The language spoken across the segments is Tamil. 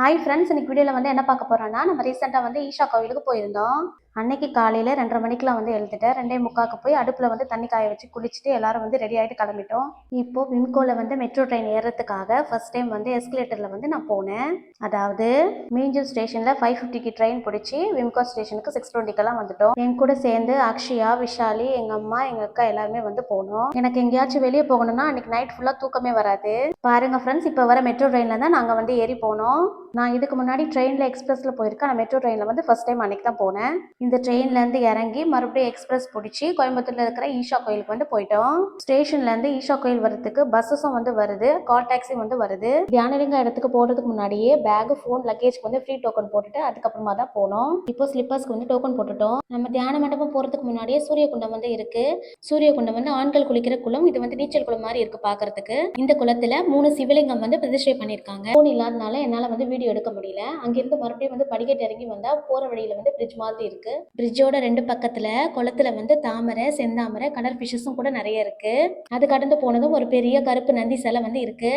ஹாய் ஃப்ரெண்ட்ஸ் இன்னைக்கு வீடியோவில் வந்து என்ன பார்க்க போகிறோன்னா நம்ம ரீசெண்டாக வந்து ஈஷா கோவிலுக்கு போயிருந்தோம். அன்னைக்கு காலையில் ரெண்டரை மணிக்கெலாம் வந்து எழுந்துட்டேன். ரெண்டே முக்காக்கு போய் அடுப்பில் வந்து தண்ணி காய வச்சு குளிச்சுட்டு எல்லாரும் வந்து ரெடி ஆகிட்டு கிளம்பிட்டோம். இப்போ விம்கோவில் வந்து மெட்ரோ ட்ரெயின் ஏறுறதுக்காக ஃபர்ஸ்ட் டைம் வந்து எஸ்கலேட்டரில் வந்து நான் போனேன். அதாவது மீஞ்சூர் ஸ்டேஷனில் ஃபைவ் ஃபிஃப்டிக்கு ட்ரெயின் பிடிச்சி விம்கோ ஸ்டேஷனுக்கு சிக்ஸ் டுவெண்ட்டிக்கெல்லாம் வந்துட்டோம். என் கூட சேர்ந்து அக்ஷயா விஷாலி எங்கள் அம்மா எங்கள் அக்கா எல்லாருமே வந்து போனோம். எனக்கு எங்கேயாச்சும் வெளியே போகணும்னா அன்னைக்கு நைட் ஃபுல்லாக தூக்கமே வராது. பாருங்க ஃப்ரெண்ட்ஸ் இப்போ வர மெட்ரோ ட்ரெயினில் தான் நாங்கள் வந்து ஏறி போனோம். நான் இதுக்கு முன்னாடி ட்ரெயினில் எக்ஸ்பிரஸில் போயிருக்கேன். நான் மெட்ரோ ட்ரெயினில் வந்து ஃபர்ஸ்ட் டைம் அன்னைக்கு தான் போனேன். இந்த ட்ரெயின்லேருந்து இறங்கி மறுபடியும் எக்ஸ்பிரஸ் பிடிச்சி கோயம்புத்தூரில் இருக்கிற ஈஷா கோயிலுக்கு வந்து போயிட்டோம். ஸ்டேஷன்லேருந்து ஈஷா கோயில் வரதுக்கு பஸ்ஸஸும் வந்து வருது கால் டாக்ஸி வந்து வருது. தியானலிங்க இடத்துக்கு போகிறதுக்கு முன்னாடியே பேக் ஃபோன் லக்கேஜ்க்கு வந்து ஃப்ரீ டோக்கன் போட்டுட்டு அதுக்கப்புறமா தான் போனோம். இப்போ ஸ்லிப்பர்ஸ்க்கு வந்து டோக்கன் போட்டுட்டோம். நம்ம தியான மண்டபம் போகிறதுக்கு முன்னாடியே சூரிய குண்டம் வந்து இருக்கு. சூரிய குண்டம் வந்து ஆண்கள் குளிக்கிற குளம் இது வந்து நீச்சல் குளம் மாதிரி இருக்கு பார்க்கறதுக்கு இந்த குளத்தில் மூணு சிவலிங்கம் வந்து பிரதிஷ்டை பண்ணியிருக்காங்க. ஃபோன் இல்லாதனால என்னால் வந்து வீடியோ எடுக்க முடியல. அங்கிருந்து மறுபடியும் வந்து படிக்கட்டு இறங்கி வந்தால் போகிற வழியில் வந்து பிரிட்ஜ் மாதிரி இருக்கு. பிரிட்ஜோட ரெண்டு பக்கத்துல குளத்துல வந்து தாமரை செந்தாமரை கலர் ஃபிஷஸும் கூட நிறைய இருக்கு. அது கடந்து போனதும் ஒரு பெரிய கருப்பு நந்தி சிலை வந்து இருக்கு.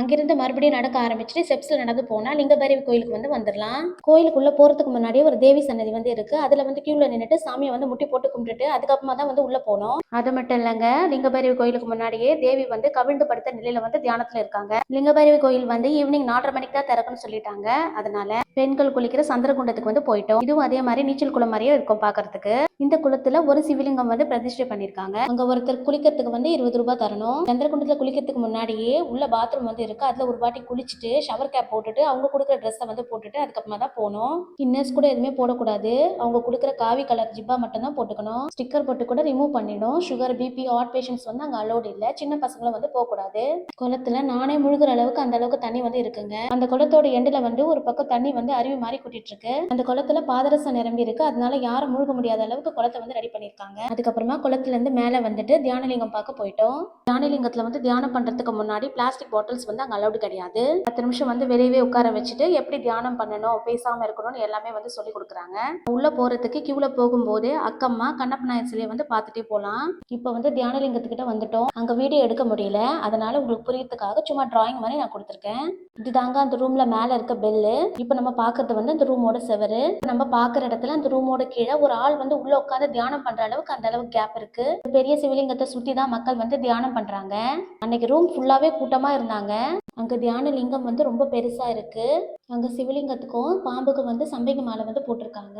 அங்கிருந்து மறுபடியும் நடக்க ஆரம்பிச்சுட்டு ஸ்டெப்ஸ்ல நடந்து போனா லிங்கபைரவி கோயிலுக்கு வந்து வந்துடலாம் கோயிலுக்குள்ள போறதுக்கு முன்னாடியே ஒரு தேவி சன்னதி வந்து இருக்கு. அதுல வந்து கியூல நின்னுட்டு சாமியை வந்து முட்டி போட்டு கும்பிட்டுட்டு அதுக்கப்புறமா தான் வந்து உள்ள போனோம். அது மட்டும் இல்லைங்க லிங்கபைரவி கோயிலுக்கு முன்னாடியே தேவி வந்து கவிழ்ந்து படுத்த நிலையில வந்து தியானத்துல இருக்காங்க. லிங்கபைரவி கோயில் வந்து ஈவினிங் நாலரை மணிக்கு தான் திறக்குன்னு சொல்லிட்டாங்க. அதனால பெண்கள் குளிக்கிற சந்திரகுண்டத்துக்கு வந்து போயிட்டோம். இதுவும் அதே மாதிரி நீச்சல் குளம் மாதிரியே இருக்கும் பாக்குறதுக்கு இந்த குளத்துல ஒரு சிவலிங்கம் வந்து பிரதிஷ்டை பண்ணிருக்காங்க அங்க ஒருத்தர் குளிக்கிறதுக்கு வந்து இருபது ரூபாய் தரணும். சந்திரகுண்டத்துல குளிக்கிறதுக்கு முன்னாடியே உள்ள பாத்ரூம் வந்து இருக்கு. அதுல ஒரு வாட்டி குளிச்சுட்டு ஷவர் கேப் போட்டுட்டு அவங்க கொடுக்குற ட்ரெஸ்ஸை வந்து போட்டுட்டு அதுக்கப்புறமா தான் போகணும். இன்னர்ஸ் கூட எதுவுமே போடக்கூடாது. அவங்க கொடுக்குற காவி கலர் ஜிப்பா மட்டும் தான் போட்டுக்கணும். ஸ்டிக்கர் போட்டு கூட ரிமூவ் பண்ணிடும். சுகர் பிபி ஹார்ட் பேஷண்ட்ஸ் வந்து அங்க அலோடு இல்ல. சின்ன பசங்களும் வந்து போகக்கூடாது. குளத்துல நானே முழுகிற அளவுக்கு அந்த அளவுக்கு தண்ணி வந்து இருக்குங்க. அந்த குளத்தோட எண்டுல வந்து ஒரு பக்கம் தண்ணி வந்து அருவி மாதிரி கூட்டிட்டு இருக்கு அந்த குளத்துல பாதரசம் நிரம்பி இருக்கு. அதனால யாரும் மூழ்க முடியாத அளவுக்கு குளத்தை வந்து ரெடி பண்ணிருக்காங்க அதுக்கப்புறமா குளத்துல இருந்து மேல வந்துட்டு தியானலிங்கம் பார்க்க போயிட்டோம். தியானலிங்கத்துல வந்து தியானம் பண்றதுக்கு முன்னாடி பிளாஸ்டிக் பாட்டில்ஸ் வந்து அங்க அலௌடு கிடையாது. பத்து நிமிஷம் வந்து வெளியவே உட்கார வச்சுட்டு எப்படி தியானம் பண்ணணும் பேசாம இருக்கணும்னு எல்லாமே வந்து சொல்லி கொடுக்குறாங்க. உள்ள போறதுக்கு கியூல போகும்போது அக்கம்மா கண்ணப்ப நாயர் சிலையை வந்து பார்த்துட்டே போகலாம் இப்போ வந்து தியானலிங்கத்துக்கிட்ட வந்துட்டோம். அங்க வீடியோ எடுக்க முடியல. அதனால உங்களுக்கு புரியறதுக்காக சும்மா டிராயிங் மாதிரி நான் கொடுத்துருக்கேன். இதுதாங்க அந்த ரூம்ல மேல இருக்க பெல்லு இப்போ நம்ம பாக்குறது வந்து அந்த ரூமோட செவரு. நம்ம பாக்குற இடத்துல அந்த ரூமோட கீழே ஒரு ஆள் வந்து உள்ள உட்காந்து தியானம் பண்ற அளவுக்கு அந்த அளவுக்கு கேப் இருக்கு. பெரிய சிவலிங்கத்தை சுத்தி தான் மக்கள் வந்து தியானம் பண்றாங்க. அன்னைக்கு ரூம் ஃபுல்லாவே கூட்டமா இருந்தாங்க. அங்கே தியான லிங்கம் வந்து ரொம்ப பெருசாக இருக்குது அங்கே சிவலிங்கத்துக்கும் பாம்புக்கும் வந்து சம்பங்கி மாலை வந்து போட்டிருக்காங்க.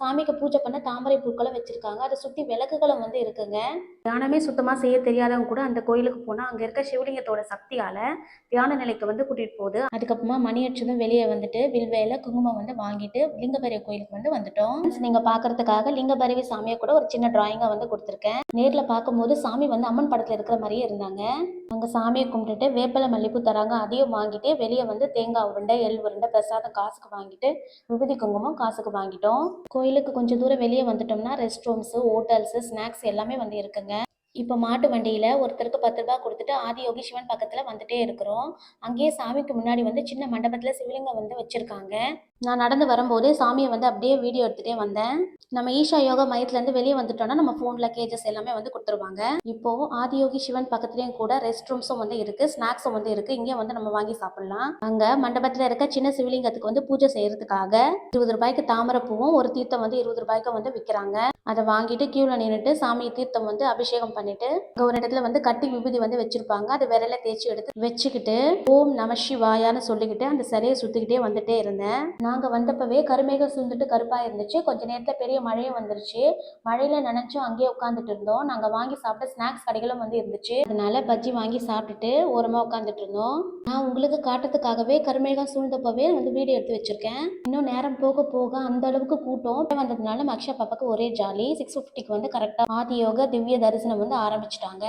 சாமிக்கு பூஜை பண்ண தாமரை பூக்களும் வச்சுருக்காங்க. அதை சுற்றி விளக்குகளும் வந்து இருக்குங்க. தியானமே சுத்தமாக செய்ய தெரியாதவங்க கூட அந்த கோயிலுக்கு போனால் அங்கே இருக்க சிவலிங்கத்தோட சக்தியால் தியான நிலைக்கு வந்து கூட்டிகிட்டு போகுது. அதுக்கப்புறமா மணி அடிச்சதும் வெளியே வந்துட்டு வில்வேல குங்குமம் வந்து வாங்கிட்டு லிங்கபைரவி கோயிலுக்கு வந்து வந்துட்டோம். நீங்கள் பார்க்குறதுக்காக லிங்கபைரவி சாமியை கூட ஒரு சின்ன டிராயிங்கா வந்து கொடுத்துருக்கேன். நேரில் பார்க்கும்போது சாமி வந்து அம்மன் படத்தில் இருக்கிற மாதிரியே இருந்தாங்க. அங்கே சாமியை கும்பிட்டுட்டு வேப்பிலை மல்லிப்பூ தராங்க. அதையும் வாங்கிட்டு வெளியே வந்து தேங்காய் உருண்டை எள் உருண்டை பிரசாதம் காசுக்கு வாங்கிட்டு விபூதி குங்குமம் காசுக்கு வாங்கிட்டோம். கோயிலுக்கு கொஞ்சம் தூரம் வெளியே வந்துட்டோம்னா ரெஸ்ட் ரூம்ஸு ஹோட்டல்ஸு ஸ்நாக்ஸ் எல்லாமே வந்து இருக்குங்க. இப்போ மாட்டு வண்டியில் ஒருத்தருக்கு பத்து ரூபாய் கொடுத்துட்டு ஆதியோகி சிவன் பக்கத்தில் வந்துட்டே இருக்கிறோம். அங்கேயே சாமிக்கு முன்னாடி வந்து சின்ன மண்டபத்தில் சிவலிங்கம் வந்து வச்சுருக்காங்க. நான் நடந்து வரும்போது சாமியை வந்து அப்படியே வீடியோ எடுத்துகிட்டே வந்தேன். நம்ம ஈஷா யோகா மையத்துலேருந்து வெளியே வந்துட்டோம்னா நம்ம ஃபோனில் கேஜஸ் எல்லாமே வந்து கொடுத்துருவாங்க. இப்போது ஆதியோகி சிவன் பக்கத்துலேயும் கூட ரெஸ்ட் ரூம்ஸும் வந்து இருக்குது ஸ்நாக்ஸும் வந்து இருக்குது இங்கேயும் வந்து நம்ம வாங்கி சாப்பிட்லாம். அங்கே மண்டபத்தில் இருக்க சின்ன சிவலிங்கத்துக்கு வந்து பூஜை செய்கிறதுக்காக இருபது ரூபாய்க்கு தாமரை பூவும் ஒரு தீர்த்தம் வந்து இருபது ரூபாய்க்கு வந்து விற்கிறாங்க அதை வாங்கிட்டு கியூவில் நின்றுட்டு சாமி தீர்த்தம் வந்து அபிஷேகம் பண்ணிட்டு அங்கே ஒரு இடத்துல வந்து கட்டி விபூதி வந்து வச்சுருப்பாங்க. அது விரல தேய்ச்சி எடுத்து வச்சுக்கிட்டு ஓம் நம சிவாயான்னு சொல்லிக்கிட்டு அந்த சிலையை சுற்றிக்கிட்டே வந்துட்டே இருந்தேன். நாங்கள் வந்தப்பவே கருமேகம் சூழ்ந்துட்டு கருப்பாக இருந்துச்சு. கொஞ்ச நேரத்தில் பெரிய மழையும் வந்துருச்சு. மழையில் நினச்சும் அங்கேயே உட்காந்துட்டு இருந்தோம். நாங்கள் வாங்கி சாப்பிட்ட ஸ்நாக்ஸ் கடைகளும் வந்து இருந்துச்சு. அதனால பஜ்ஜி வாங்கி சாப்பிட்டுட்டு ஓரமாக உட்காந்துட்டு இருந்தோம். நான் உங்களுக்கு காட்டுறதுக்காகவே கருமேகம் சூழ்ந்தப்பவே வந்து வீடியோ எடுத்து வச்சிருக்கேன். இன்னும் நேரம் போக போக அந்த அளவுக்கு கூட்டம். வந்ததுனால மக்ஷா பாப்பாக்கு ஒரே ஜாலி. சிக்ஸ் ஃபிஃப்டிக்கு வந்து கரெக்டாக ஆதியோக திவ்ய தரிசனம் வந்து ஆரம்பிச்சிட்டாங்க.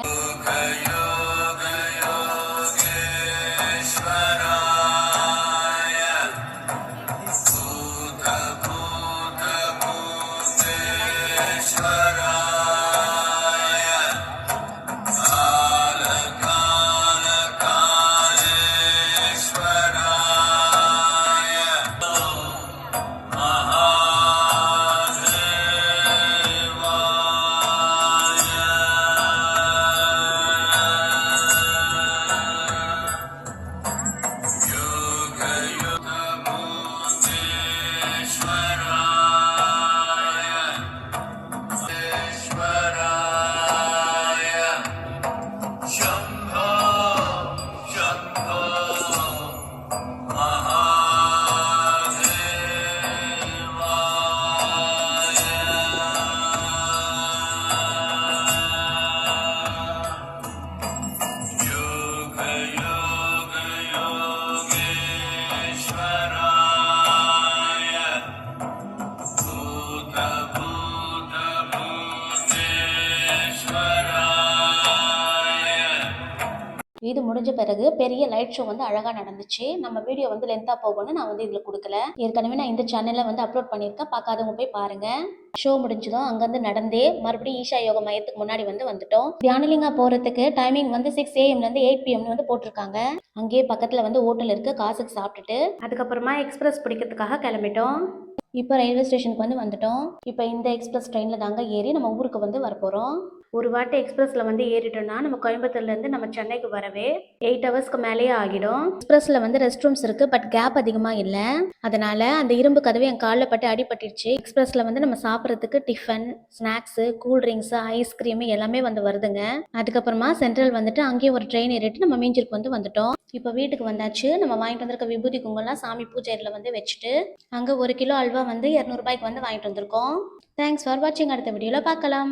இது முடிஞ்ச பிறகு பெரிய லைட் ஷோ வந்து அழகாக நடந்துச்சு. நம்ம வீடியோ வந்து லென்த்தாக போகணும்னு நான் வந்து இதில் கொடுக்கல. ஏற்கனவே நான் இந்த சேனலில் வந்து அப்லோட் பண்ணியிருக்கேன். பார்க்காதவங்க போய் பாருங்க. ஷோ முடிஞ்சதும் அங்கேருந்து நடந்தே மறுபடியும் ஈஷா யோகா மையத்துக்கு முன்னாடி வந்து வந்துட்டோம். தியானலிங்கா போகிறதுக்கு டைமிங் வந்து சிக்ஸ் ஏஎம்லேருந்து எயிட் பிஎம்னு வந்து போட்டிருக்காங்க. அங்கேயே பக்கத்தில் வந்து ஹோட்டல் இருக்கு. காசுக்கு சாப்பிட்டுட்டு அதுக்கப்புறமா எக்ஸ்பிரஸ் பிடிக்கிறதுக்காக கிளம்பிட்டோம். இப்போ ரயில்வே ஸ்டேஷனுக்கு வந்து வந்துட்டோம். இப்போ இந்த எக்ஸ்பிரஸ் ட்ரெயினில் தாங்க ஏறி நம்ம ஊருக்கு வந்து வரப்போகிறோம் ஒரு வாட்டி எக்ஸ்பிரஸில் வந்து ஏறிட்டோம்னா நம்ம கோயம்புத்தூர்லேருந்து நம்ம சென்னைக்கு வரவே எயிட் ஹவர்ஸ்க்கு மேலேயே ஆகிடும். எக்ஸ்பிரஸில் வந்து ரெஸ்ட் ரூம்ஸ் இருக்குது பட் கேப் அதிகமாக இல்லை. அதனால் அந்த இரும்பு கதவு என் காலில் பட்டு அடிபட்டுருச்சு. எக்ஸ்பிரஸில் வந்து நம்ம சாப்பிட்றதுக்கு tiffin snacks cool drinks ice cream எல்லாமே வந்து வருதுங்க. அதுக்கப்புறமா சென்ட்ரல் வந்துட்டு அங்கேயும் ஒரு ட்ரெயின் ஏறிட்டு நம்ம மீஞ்சிருக்கு வந்து வந்துட்டோம். இப்போ வீட்டுக்கு வந்தாச்சு. நம்ம வாங்கிட்டு வந்திருக்க விபூதி குங்குமம்லாம் சாமி பூஜையில் வந்து வச்சுட்டு அங்கே ஒரு கிலோ அல்வா வந்து இரநூறுபாய்க்கு வந்து வாங்கிட்டு வந்திருக்கோம். தேங்க்ஸ் ஃபார் வாட்சிங் அடுத்த வீடியோவில் பார்க்கலாம்.